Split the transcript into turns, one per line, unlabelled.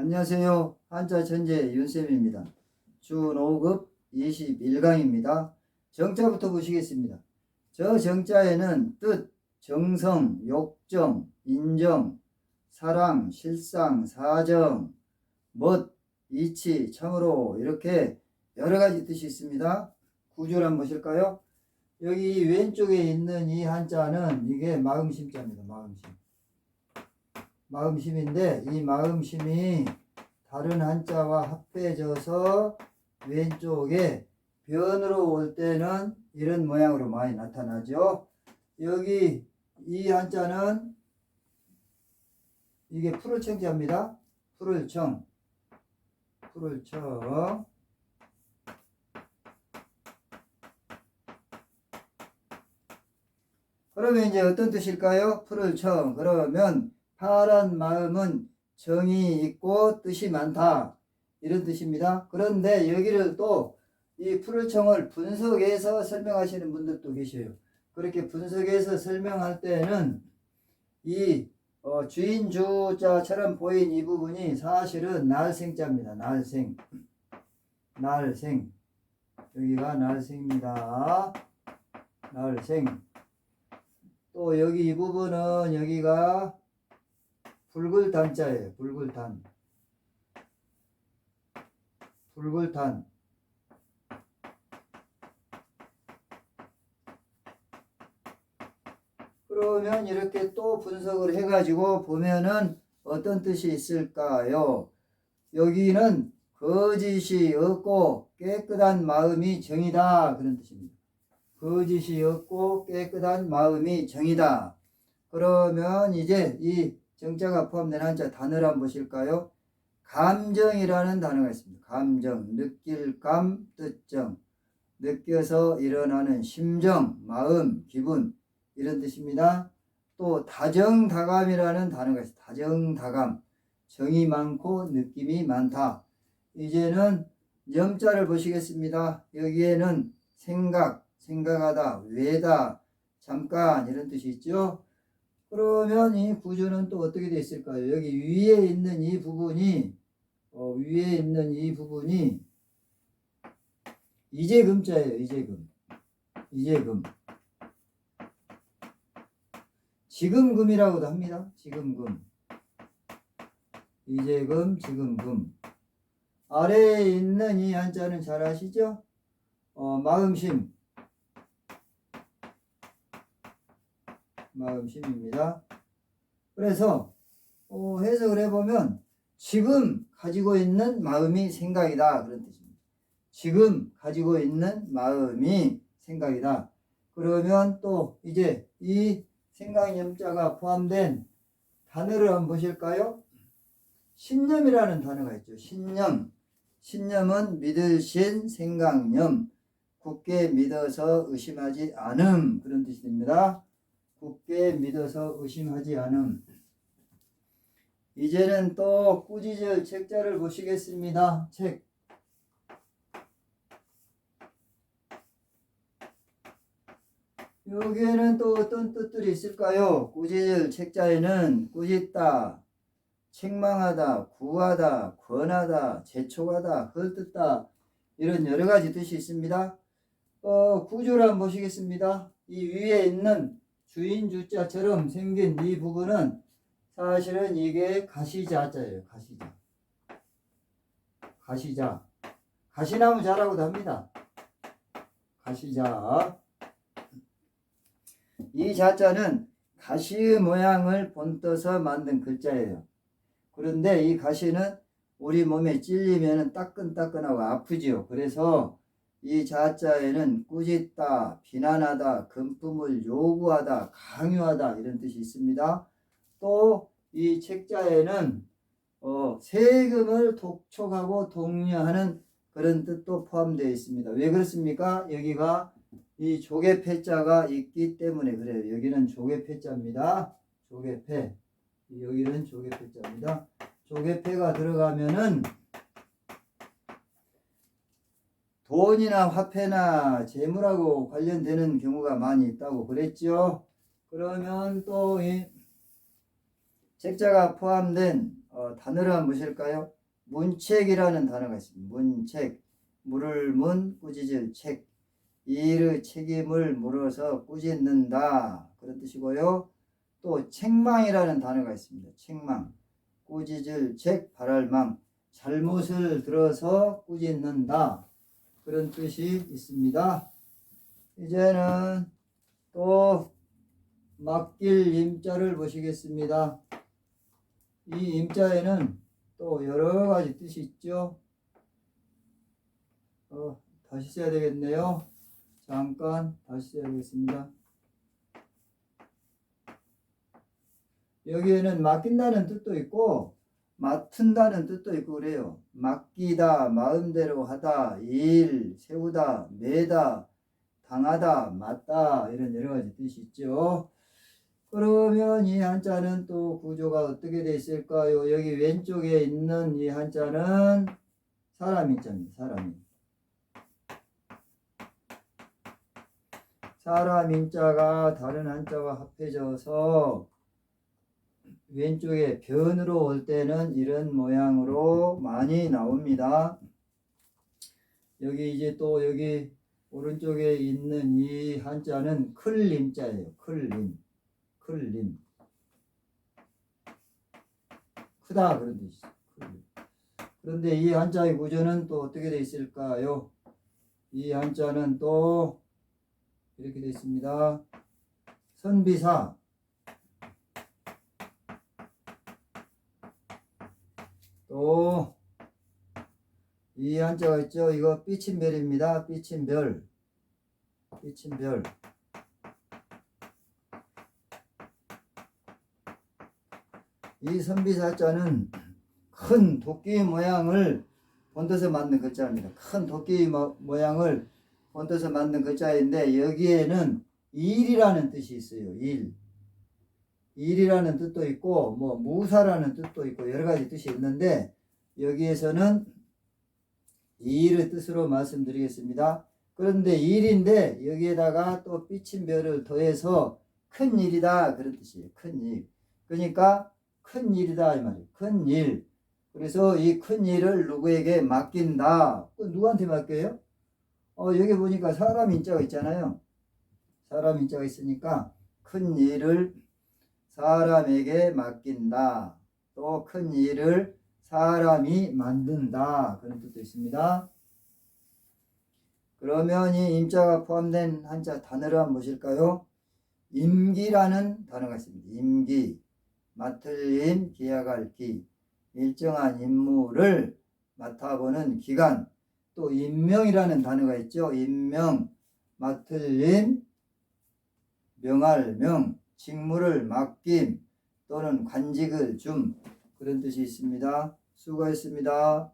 안녕하세요. 한자 천재 윤쌤입니다. 주 5급 21강입니다. 정자부터 보시겠습니다. 저 정자에는 뜻, 정성, 욕정, 인정, 사랑, 실상, 사정, 멋, 이치, 참으로 이렇게 여러 가지 뜻이 있습니다. 구조를 한번 보실까요? 여기 왼쪽에 있는 이 한자는 이게 마음심자입니다. 마음심. 마음심인데 이 마음심이 다른 한자와 합해져서 왼쪽에 변으로 올 때는 이런 모양으로 많이 나타나죠. 여기 이 한자는 이게 풀을청자입니다. 풀을청. 풀을청. 그러면 이제 어떤 뜻일까요? 풀을청. 그러면 파란 마음은 정이 있고 뜻이 많다. 이런 뜻입니다. 그런데 여기를 또이 풀을청을 분석해서 설명하시는 분들도 계셔요. 그렇게 분석해서 설명할 때는 이 어, 주인 주자처럼 보인 이 부분이 사실은 날생자입니다. 날생. 날생. 여기가 날생입니다. 날생. 또 여기 이 부분은 여기가 붉을 단자예요. 붉을 단. 붉을 단. 그러면 이렇게 또 분석을 해가지고 보면은 어떤 뜻이 있을까요? 여기는 거짓이 없고 깨끗한 마음이 정이다. 그런 뜻입니다. 거짓이 없고 깨끗한 마음이 정이다. 그러면 이제 이 정자가 포함된 한자 단어를 한번 보실까요? 감정이라는 단어가 있습니다. 감정, 느낄 감, 뜻정. 느껴서 일어나는 심정, 마음, 기분 이런 뜻입니다. 또 다정다감이라는 단어가 있습니다. 다정다감. 정이 많고 느낌이 많다. 이제는 염자를 보시겠습니다. 여기에는 생각, 생각하다, 외다, 잠깐 이런 뜻이 있죠. 그러면 이 구조는 또 어떻게 되어 있을까요? 여기 위에 있는 이 부분이 어, 위에 있는 이 부분이 이재금자예요. 이재금. 이재금. 지금금이라고도 합니다. 지금금. 이재금, 지금금. 아래에 있는 이 한자는 잘 아시죠? 어, 마음심. 마음심입니다. 그래서 어, 해석을 해보면 지금 가지고 있는 마음이 생각이다 그런 뜻입니다. 지금 가지고 있는 마음이 생각이다. 그러면 또 이제 이 생각 염자가 포함된 단어를 한번 보실까요? 신념이라는 단어가 있죠. 신념. 신념은 믿을 신 생각념. 굳게 믿어서 의심하지 않음 그런 뜻이 됩니다. 굳게 믿어서 의심하지 않음. 이제는 또 꾸짖을 책자를 보시겠습니다. 책. 여기에는 또 어떤 뜻들이 있을까요? 꾸짖을 책자에는 꾸짖다, 책망하다, 구하다, 권하다, 재촉하다, 헐뜯다 이런 여러 가지 뜻이 있습니다. 어, 구조를 한번 보시겠습니다. 이 위에 있는 주인 주자처럼 생긴 이 부분은 사실은 이게 가시자자예요. 가시자. 가시자. 가시나무 자라고도 합니다. 가시자. 이 자자는 가시의 모양을 본떠서 만든 글자예요. 그런데 이 가시는 우리 몸에 찔리면 따끈따끈하고 아프지요. 그래서 이 자자에는 꾸짖다, 비난하다, 금품을 요구하다, 강요하다 이런 뜻이 있습니다. 또 이 책자에는 어, 세금을 독촉하고 독려하는 그런 뜻도 포함되어 있습니다. 왜 그렇습니까? 여기가 이 조개패자가 있기 때문에 그래요. 여기는 조개패자입니다. 조개패. 여기는 조개패자입니다. 조개패가 들어가면은 돈이나 화폐나 재물하고 관련되는 경우가 많이 있다고 그랬죠. 그러면 또 이 책자가 포함된 어, 한번 보실까요? 문책이라는 단어가 있습니다. 문책, 물을 문, 꾸짖을 책, 일의 책임을 물어서 꾸짖는다 그런 뜻이고요. 또 책망이라는 단어가 있습니다. 책망, 꾸짖을 책, 발할망, 잘못을 들어서 꾸짖는다 그런 뜻이 있습니다. 이제는 또 맡길 임자를 보시겠습니다. 이 임자에는 또 여러 가지 뜻이 있죠. 어, 다시 써야 되겠네요. 잠깐 다시 써야 되겠습니다. 여기에는 맡긴다는 뜻도 있고 맡은다는 뜻도 있고 그래요. 맡기다, 마음대로 하다, 일, 세우다, 매다, 당하다, 맞다 이런 여러 가지 뜻이 있죠. 그러면 이 한자는 또 구조가 어떻게 돼 있을까요? 여기 왼쪽에 있는 이 한자는 사람 인자입니다. 사람이. 사람 인자가 다른 한자와 합해져서 왼쪽에 변으로 올 때는 이런 모양으로 많이 나옵니다. 여기 이제 또 여기 오른쪽에 있는 이 한자는 클림자예요. 클림. 클림. 크다 그런. 클림. 그런데 이 한자의 구조는 또 어떻게 되어 있을까요? 이 한자는 또 이렇게 되어 있습니다. 선비사 또 이 한자가 있죠. 이거 삐친 별입니다. 삐친 별. 삐친 별. 이 선비사자는 큰 도끼 모양을 본떠서 만든 글자입니다. 큰 도끼 모- 모양을 본떠서 만든 글자인데 여기에는 일이라는 뜻이 있어요. 일. 일이라는 뜻도 있고 뭐 무사라는 뜻도 있고 여러 가지 뜻이 있는데 여기에서는 일의 뜻으로 말씀드리겠습니다. 그런데 일인데 여기에다가 또 삐친 별을 더해서 큰 일이다 그런 뜻이에요. 큰 일. 그러니까 큰 일이다 이 말이에요. 큰 일. 그래서 이 큰 일을 누구에게 맡긴다. 그 누구한테 맡겨요? 어, 여기 보니까 사람 인자가 있잖아요. 사람 인자가 있으니까 큰 일을 사람에게 맡긴다. 또 큰 일을 사람이 만든다. 그런 뜻도 있습니다. 그러면 이 임자가 포함된 한자 단어를 한번 보실까요? 임기라는 단어가 있습니다. 임기. 맡을 임, 기약할 기. 일정한 임무를 맡아보는 기간. 또 임명이라는 단어가 있죠. 임명, 맡을 임, 명할 명, 직무를 맡김 또는 관직을 줌 그런 뜻이 있습니다. 수고했습니다.